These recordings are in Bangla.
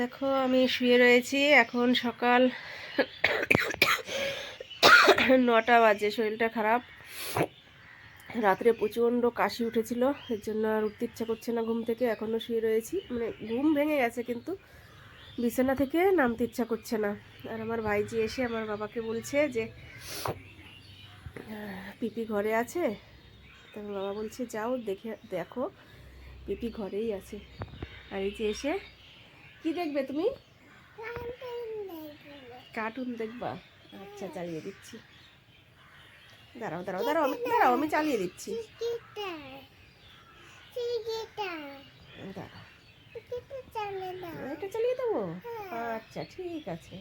দেখো, আমি শুয়ে রয়েছি। এখন সকাল নটা বাজে, শরীরটা খারাপ। রাত্রে প্রচণ্ড কাশি উঠেছিল, এর জন্য আর উঠতে ইচ্ছা করছে না ঘুম থেকে। এখনও শুয়ে রয়েছি। মানে ঘুম ভেঙে গেছে কিন্তু বিছানা থেকে নামতে ইচ্ছা করছে না। আর আমার ভাইজি এসে আমার বাবাকে বলছে যে পিপি ঘরে আছে? তো বাবা বলছে, যাও দেখে, দেখো, পিপি ঘরেই আছে। আর এই যে এসে কি দেখবে তুমি? কার্টুন দেখবা। আচ্ছা চালিয়ে দিচ্ছি। দাঁড়াও দাঁড়াও দাঁড়াও, আমি দাঁড়াও, আমি চালিয়ে দিচ্ছি। দাঁড়াও। এটা চালিয়ে দেবো? আচ্ছা ঠিক আছে।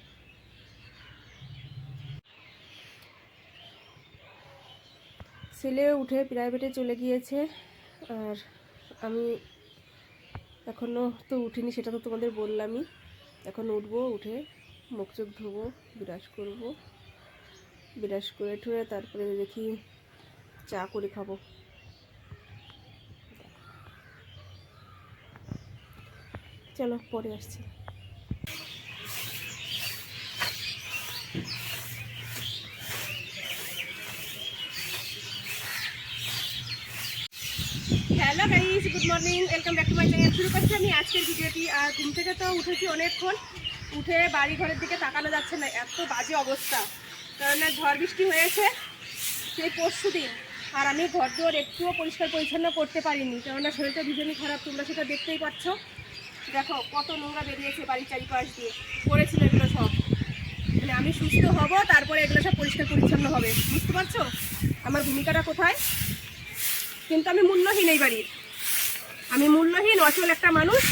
ছেলে উঠে প্রাইভেটে চলে গিয়েছে, আর আমি এখনও তো উঠিনি, সেটা তো তোমাদের বললামই। এখন উঠবো, উঠে মুখ চোখ ধোবো বিরাজ করব। বিরাজ করে ঠুয়ে তারপরে দেখি চা করে খাব। চলো, পরে আসছি। Hello guys, good morning, welcome back to my channel. শুরু করছি আমি আজকের ভিডিওটি। আর ঘুম থেকে তো উঠেছি অনেকক্ষণ। উঠে বাড়ি ঘরের দিকে তাকানো যাচ্ছে না, এত বাজে অবস্থা। কারণ ঝড় বৃষ্টি হয়েছে সেই পরশু দিন। আর আমি ঘর দুয়ার একটুও পরিষ্কার পরিচ্ছন্ন করতে পারিনি। কেননা শরীরটা ভীষণই খারাপ, তোমরা সেটা দেখতেই পাচ্ছ। দেখো, কত নোংরা বেরিয়েছে বাড়ির চারিপাশ দিয়ে। পড়েছিল এগুলো সব। মানে আমি সুস্থ হব, তারপরে এগুলো সব পরিষ্কার পরিচ্ছন্ন হবে। বুঝতে পারছ? আমার ভূমিকাটা কোথায়? কিন্তু আমি মূল্যহীন এই বাড়ির। আমি মূল্যহীন, অচল একটা মানুষ,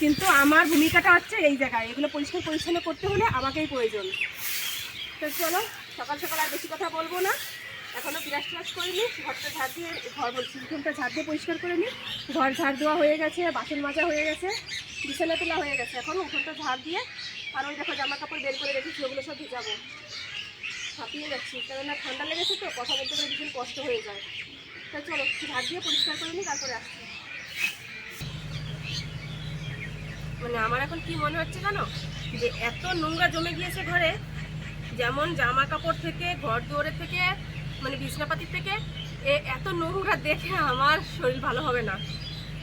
কিন্তু আমার ভূমিকাটা হচ্ছে এই জায়গায়। এগুলো পরিষ্কার পরিচ্ছন্ন করতে হলে আমাকেই প্রয়োজন। তো চলো, সকাল সকাল আর বেশি কথা বলব না। এখনও বিরাজ টিরাজ করিনি, ঘরটা ঝাড় দিয়ে, ঘর বলছি উঠোনটা ঝাড় দিয়ে পরিষ্কার করে নিই। ঘর ঝাড় দেওয়া হয়ে গেছে, বাসন মাজা হয়ে গেছে, বিছানা তোলা হয়ে গেছে। এখন উঠোনটা ঝাড় দিয়ে, আর ওই দেখো জামা কাপড় বের করে রেখেছি, ওগুলো সব ভিজাবো। হাঁপিয়ে যাচ্ছি, কেননা ঠান্ডা লেগেছে তো, কথা বলতে গেলে ভীষণ কষ্ট হয়ে যায়। তা চলো ঝাড় দিয়ে পরিষ্কার করে নিই, তারপরে আসছি। মানে আমার এখন কি মনে হচ্ছে জানো? যে এত নোংরা জমে গিয়েছে ঘরে, যেমন জামা কাপড় থেকে, ঘর দুয়ারের থেকে মানে বিছনাপাতির থেকে এত নোংরা দেখে আমার শরীর ভালো হবে না।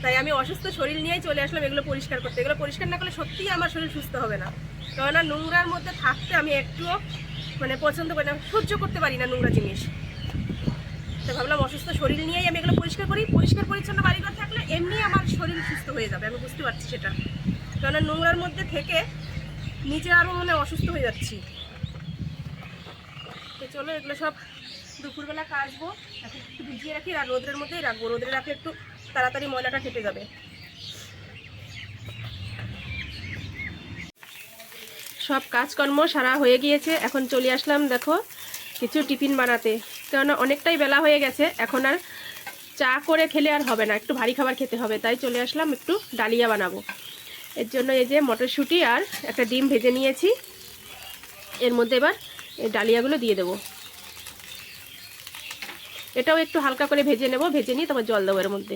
তাই আমি অসুস্থ শরীর নিয়েই চলে আসলাম এগুলো পরিষ্কার করতে। এগুলো পরিষ্কার না করলে সত্যিই আমার শরীর সুস্থ হবে না। কেননা নোংরার মধ্যে থাকতে আমি একটুও মানে পছন্দ করি না, সহ্য করতে পারি না নোংরা জিনিস। তো ভাবলাম অসুস্থ শরীর নিয়েই আমি এগুলো পরিষ্কার করি। পরিষ্কার পরিচ্ছন্ন বাড়িঘর থাকলে এমনি আমার শরীর সুস্থ হয়ে যাবে, আমি বুঝতে পারছি সেটা। কেননা নোংরার মধ্যে থেকে নিজে আরও মানে অসুস্থ হয়ে যাচ্ছি। তো চলো এগুলো সব দুপুরবেলা কাচবো এখন একটু ভিজিয়ে রাখি, আর রোদ্রের মধ্যেই রাখব। রোদ্রে রাখলে একটু তাড়াতাড়ি ময়লাটা কেটে যাবে। সব কাজকর্ম সারা হয়ে গিয়েছে। এখন চলে আসলাম, দেখো, কিছু টিফিন বানাতে। কেননা অনেকটাই বেলা হয়ে গেছে, এখন আর চা করে খেলে আর হবে না, একটু ভারী খাবার খেতে হবে, তাই চলে আসলাম একটু ডালিয়া বানাবো। এর জন্য এই যে মটরশুঁটি আর একটা ডিম ভেজে নিয়েছি, এর মধ্যে এবার এই ডালিয়াগুলো দিয়ে দেবো। এটাও একটু হালকা করে ভেজে নেব, ভেজে নিয়ে তারপর জল দেবো এর মধ্যে।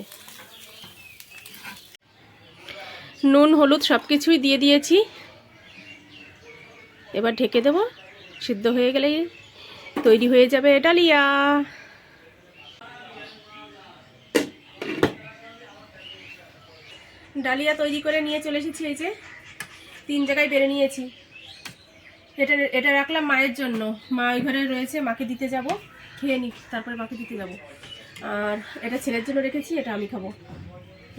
নুন, হলুদ সব কিছুই দিয়ে দিয়েছি। এবার ঢেকে দেবো, সিদ্ধ হয়ে গেলেই তৈরি হয়ে যাবে ডালিয়া। ডালিয়া তৈরি করে নিয়ে চলে এসেছি এই যে, তিন জায়গায় বেড়ে নিয়েছি। এটা এটা রাখলাম মায়ের জন্য। মা ওই ঘরে রয়েছে, মাকে দিতে যাব, খেয়ে নি, তারপরে মাকে দিতে যাব। আর এটা ছেলের জন্য রেখেছি, এটা আমি খাব।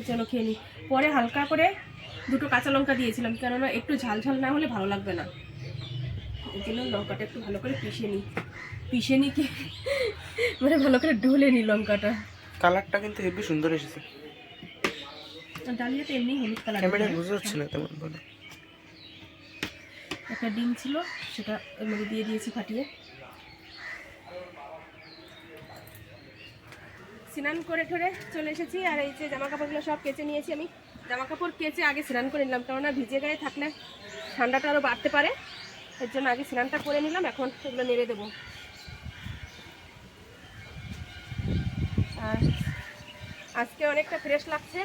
চলো খেয়ে নিই পরে হালকা করে দুটো কাঁচা লঙ্কা দিয়েছিলাম, কেননা একটু ঝাল ঝাল না হলে ভালো লাগবে না। এই জন্য লঙ্কাটা একটু ভালো করে পিষে নিই। পিষে নিই কি মানে ভালো করে ঢলে নিই লঙ্কাটা। কালারটা কিন্তু হেবি সুন্দর এসেছে। আর ডালিয়াটা এমনি হলুদ কালার। ক্যামেরায় বোঝা যাচ্ছে না তেমন ভালো একটা ডিম ছিল সেটা এর মধ্যে দিয়ে দিয়েছি ফাটিয়ে। স্নান করে ঠরে চলে এসেছি আর এই যে জামা কাপড়গুলো সব কেচে নিয়েছি আমি। জামা কাপড় কেচে আগে স্নান করে নিলাম কেননা ভিজে গায়ে থাকলে ঠান্ডাটা আরও বাড়তে পারে। এর জন্য আগে স্নানটা করে নিলাম, এখন এগুলো নেড়ে দেবো। আর আজকে অনেকটা ফ্রেশ লাগছে।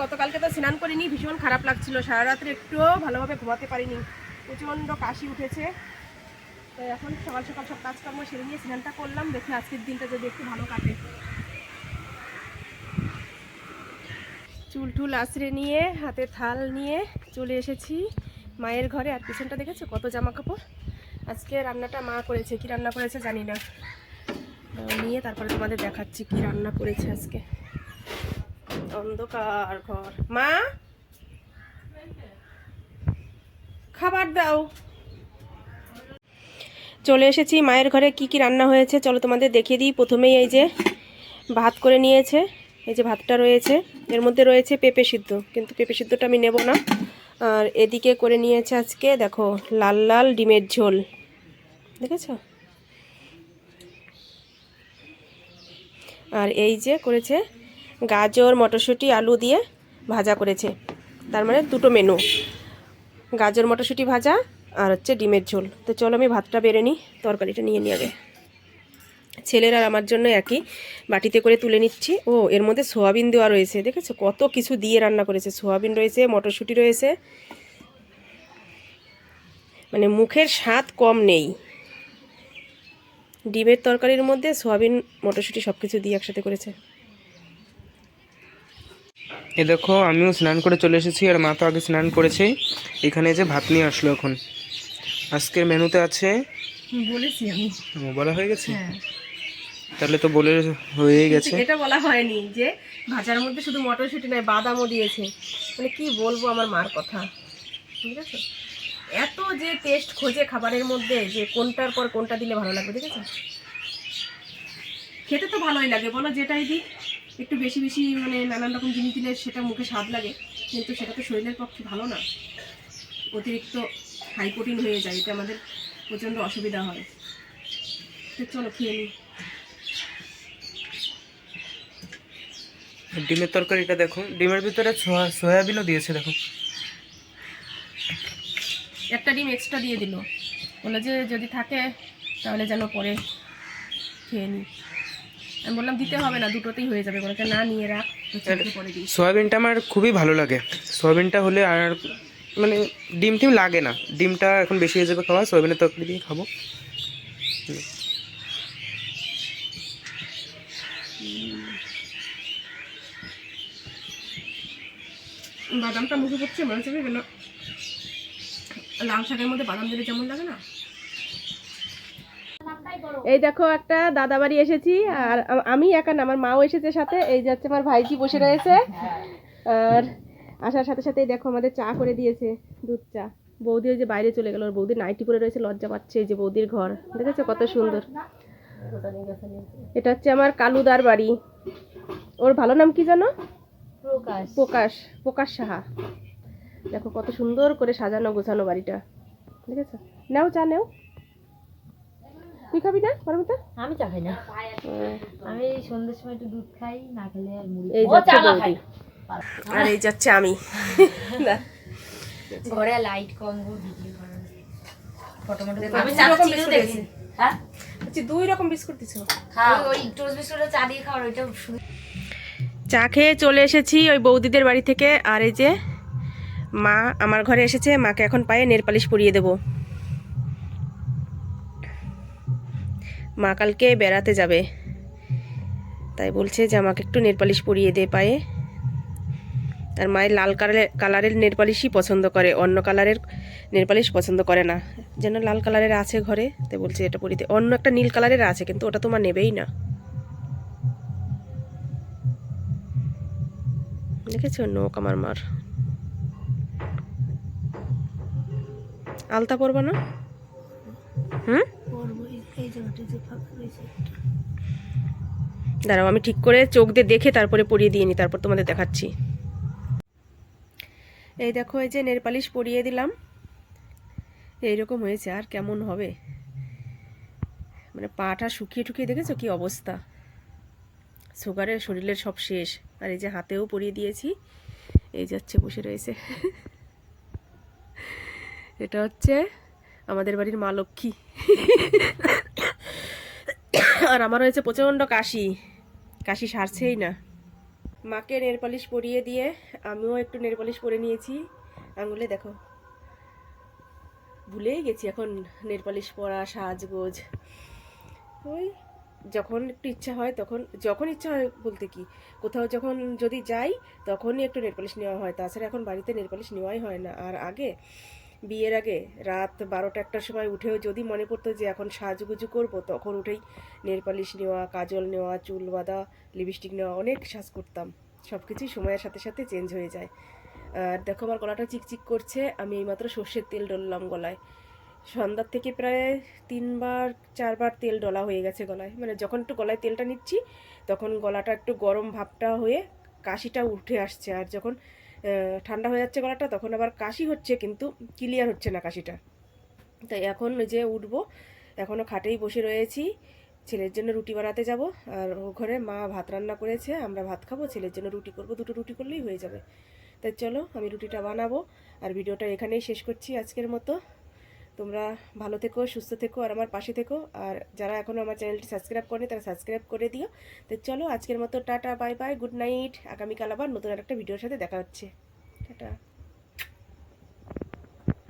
গতকালকে তো স্নান করিনি, ভীষণ খারাপ লাগছিল। সারা রাত্রে একটুও ভালোভাবে ঘুমাতে পারিনি। প্রচণ্ড কাশি উঠেছে। তো এখন সকাল সকাল সব কাজকর্ম সেরে নিয়ে স্নানটা করলাম। দেখি আজকের দিনটা যদি একটু ভালো কাটে। চুল টুল আশ্রে নিয়ে, হাতে থাল নিয়ে চলে এসেছি মায়ের ঘরে। আর পিছনটা দেখেছ? কত জামা কাপড় আজকে রান্নাটা মা করেছে। কি রান্না করেছে জানি না। নিয়ে তারপরে তোমাদের দেখাচ্ছি কি রান্না করেছে আজকে। অন্ধকার ঘর। মা! খাবার দাও। চলে এসেছি মায়ের ঘরে। কি কি রান্না হয়েছে? চলো তোমাদের দেখিয়ে দিই। প্রথমেই এই যে ভাত করে নিয়েছে। এই যে ভাতটা রয়েছে, এর মধ্যে রয়েছে পেঁপে সিদ্ধ, কিন্তু পেঁপে সিদ্ধটা আমি নেব না। আর এদিকে করে নিয়েছে আজকে, দেখো, লাল লাল ডিমের ঝোল। দেখেছ? আর এই যে করেছে গাজর, মটরশুঁটি, আলু দিয়ে ভাজা করেছে। তার মানে দুটো মেনু গাজর, মটরশুঁটি ভাজা আর হচ্ছে ডিমের ঝোল। তো চলো আমি ভাতটা বেড়ে নিই, তরকারিটা নিয়ে নিয়ে আগে। ছেলের আর আমার জন্য একই। বাটিতে করে তুলে নিচ্ছি। ও এর মধ্যে সোয়াবিন দেওয়া রয়েছে দেখেছ? কত কিছু দিয়ে রান্না করেছে। সোয়াবিন রয়েছে মটরশুঁটি রয়েছে। মানে মুখের স্বাদ কম নেই। ডিমের তরকারির মধ্যে সোয়াবিন মটরশুঁটি সব কিছু দিয়ে একসাথে করেছে। এ দেখো আমিও স্নান করে চলে এসেছি আর মা তো আগে স্নান করেছে। এখানে যে ভাত নিয়ে আসলো এখন। আজকের মেনুতে আছে বলেছি আমি। বলা হয়ে গেছে? তাহলে তো বলে হয়েই গেছে। এটা বলা হয়নি যে ভাজার মধ্যে শুধু মটরশুঁটি নয় বাদামও দিয়েছে। মানে কি বলব আমার মার কথা। ঠিক আছে? এত যে টেস্ট খোঁজে খাবারের মধ্যে যে কোনটার পর কোনটা দিলে ভালো লাগবে ঠিক আছে? খেতে তো ভালোই লাগে বলো যেটাই দিই একটু বেশি বেশি মানে নানান রকম জিনিস দিলে সেটা মুখে স্বাদ লাগে কিন্তু সেটা তো শরীরের পক্ষে ভালো না। অতিরিক্ত হাই প্রোটিন হয়ে যায় এটা আমাদের প্রচণ্ড অসুবিধা হয়। তো চলো খেয়ে নিই। ডিমের তরকারিটা দেখো। ডিমের ভিতরে সোয়া- সয়াবিনও দিয়েছে দেখো। একটা ডিম এক্সট্রা দিয়ে দিল। বলল যে যদি থাকে তাহলে যেন পরে খেয়ে নিই। আমি বললাম দিতে হবে না দুটোতেই হয়ে যাবে। বলে না নিয়ে রাখ সয়াবিনটা আমার খুবই ভালো লাগে। সয়াবিনটা হলে আর মানে ডিম টিম লাগে না। ডিমটা এখন বেশি হয়ে যাবে খাওয়া সয়াবিনের তরকারি দিয়ে খাব। বাদামটা মুখে পড়ছে, মনে হচ্ছে কেন লাল শাকের মধ্যে বাদাম দিলে যেমন লাগে না? এই দেখো, একটা দাদা বাড়ি এসেছি, আর আমি একা না, আমার মাও এসেছে সাথে, এই যাচ্ছে আমার ভাইজি বসে রয়েছে। আর আসার সাথে সাথেই দেখো আমাদের চা করে দিয়েছে, দুধ চা। বৌদি ওই যে বাইরে চলে গেল, ওর বৌদি নাইটি পরে রয়েছে, লজ্জা পাচ্ছে যে বৌদির ঘর, দেখেছ কত সুন্দর। এটা হচ্ছে আমার কালুদার বাড়ি। ওর ভালো নাম কি জানো? প্রকাশ। প্রকাশ প্রকাশ সাহা। দেখো কত সুন্দর করে সাজানো গোছানো বাড়িটা। ঠিক আছে? নাও চা নেও। তুই খাবি না পারমিতা? আমি চা খাই না। আমি সন্ধ্যের সময় একটু দুধ খাই না খেলে আর মুড়ি এই যাচ্ছে বৌদি। আর এই যাচ্ছে আমি। ঘরে লাইট কম গো ভিডিও করার ফটো মটো দেখো, আমি দুই চা রকম বিস্কুট দেখি হ্যাঁ? দুই রকম বিস্কুট দিছো। খাও ওই টোস্ট বিস্কুটে চা দিয়ে খাওয়ার ওইটা চা খেয়ে চলে এসেছি ওই বৌদিদের বাড়ি থেকে। আর এই যে মা আমার ঘরে এসেছে, মাকে এখন পায়ে নেল পালিশ পরিয়ে দেব। মা কালকে বেড়াতে যাবে। তাই বলছে যে আমাকে একটু নেল পালিশ পরিয়ে দে পায়ে। আর মায়ের লাল কালারের কালারের নেল পালিশই পছন্দ করে, অন্য কালারের নেল পালিশ পছন্দ করে না। যেন লাল কালারের আছে ঘরে, তাই বলছে এটা পরিতে অন্য একটা নীল কালারের আছে, কিন্তু ওটা তোমার নেবেই না। দেখেছ নোক আমার মার। আলতা পরবা না? হুম? দাঁড়াও, আমি ঠিক করে চোখ দিয়ে দেখে তারপরে পরিয়ে দিয়ে নি, তারপর তোমাদের দেখাচ্ছি। এই দেখো, এই যে নেল পালিশ পরিয়ে দিলাম। এইরকম হয়েছে, আর কেমন হবে? মানে পাটা শুকিয়ে টুকিয়ে দেখেছ? কি অবস্থা? সুগারের শরীরের সব শেষ। আর এই যে হাতেও পরিয়ে দিয়েছি। এই যাচ্ছে বসে রয়েছে। এটা হচ্ছে আমাদের বাড়ির মা লক্ষ্মী। আর আমার হয়েছে প্রচণ্ড কাশি। কাশি সারছেই না। মাকে নেল পালিশ পরিয়ে দিয়ে আমিও একটু নেল পালিশ পরে নিয়েছি। আঙুলে দেখো। ভুলেই গেছি এখন নেল পালিশ পরা, সাজগোজ। ওই যখন একটু ইচ্ছা হয় তখন, যখন ইচ্ছা হয় বলতে কি, কোথাও যখন যদি যাই তখনই একটু নেল পালিশ নেওয়া হয়। তাছাড়া এখন বাড়িতে নেল পালিশ নেওয়াই হয় না। আর আগে, বিয়ের আগে রাত বারোটা একটার সময় উঠেও যদি মনে পড়তো যে এখন সাজগুজু করব, তখন উঠেই নেল পালিশ নেওয়া, কাজল নেওয়া, চুল বাঁধা, লিপস্টিক নেওয়া অনেক সাজ করতাম। সব কিছুই সময়ের সাথে সাথে চেঞ্জ হয়ে যায়। আর দেখো আমার গলাটা চিকচিক করছে, আমি এইমাত্র সর্ষের তেল ডললাম গলায়। সন্ধ্যার থেকে প্রায় তিনবার, চারবার তেল ডলা হয়ে গেছে গলায়। মানে যখন একটু গলায় তেলটা নিচ্ছি, তখন গলাটা একটু গরম ভাবটা হয়ে কাশিটা উঠে আসছে। আর যখন ঠান্ডা হয়ে যাচ্ছে গলাটা, তখন আবার কাশি হচ্ছে, কিন্তু ক্লিয়ার হচ্ছে না কাশিটা। তাই এখন যে উঠবো এখনও খাটেই বসে রয়েছি। ছেলের জন্য রুটি বানাতে যাব। আর ও ঘরে মা ভাত রান্না করেছে, আমরা ভাত খাব। ছেলের জন্য রুটি করব, দুটো রুটি করলেই হয়ে যাবে। তাই চলো, আমি রুটিটা বানাবো। আর ভিডিওটা এখানেই শেষ করছি আজকের মতো। তোমরা ভালো থেকো, সুস্থ থেকো, আর আমার পাশে থেকো। আর যারা এখনও আমার চ্যানেলটি সাবস্ক্রাইব করে তারা সাবস্ক্রাইব করে দিও। তো চলো, আজকের মতো tata, bye bye, good night. আগামীকাল আবার নতুন একটা ভিডিওর সাথে দেখা হচ্ছে। টাটা।